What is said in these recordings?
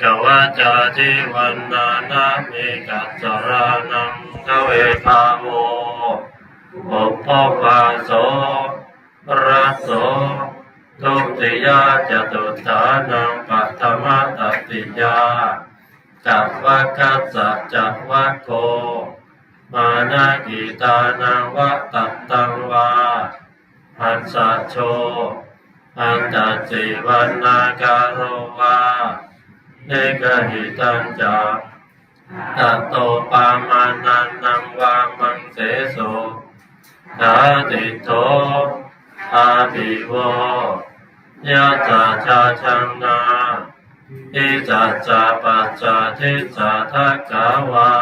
กวาจาจิวันนานามิกัจจารานังกเวทาโมอุปปาโสรัสโสทุติยาจตุฐานังปัตถมตติยาจักวัคัสสะจักวัโคมานากิตานังวะตัตตังวาหันสะโชอันตจิวันนาการโรวา เนกหิตันจาตโตปามานันนังวามังเสโสดาติโตอาภิโวยะจาชาชังนาอิจัจจาปัจจาทิจัทักกาวา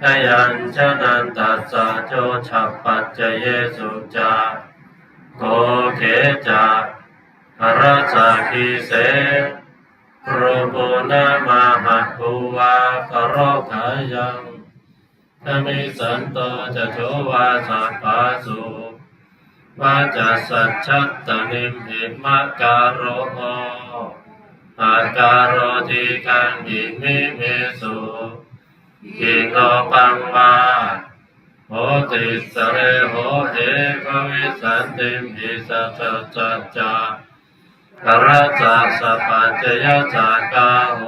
พยัญชนะตัสสะโจฉัพปัจเจเยสุจาโกเขจาพระจักขีเส โรโบนามาหัภูวากโรขายังธมิสันโตจะโชวาสัพพาสุว่าจะสัจชัตตนิมหิมะการโรโหอาการโรทิคังหิมิเมสุกิโลปังวาโหติสเรโหเหภวิสันติมหิสัจจัจจา กระจัสสปัจจยจากาโห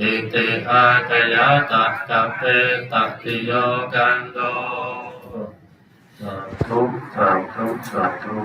อิติอากยตักกเปตักติโยกันโดสาธุสาธุสาธุ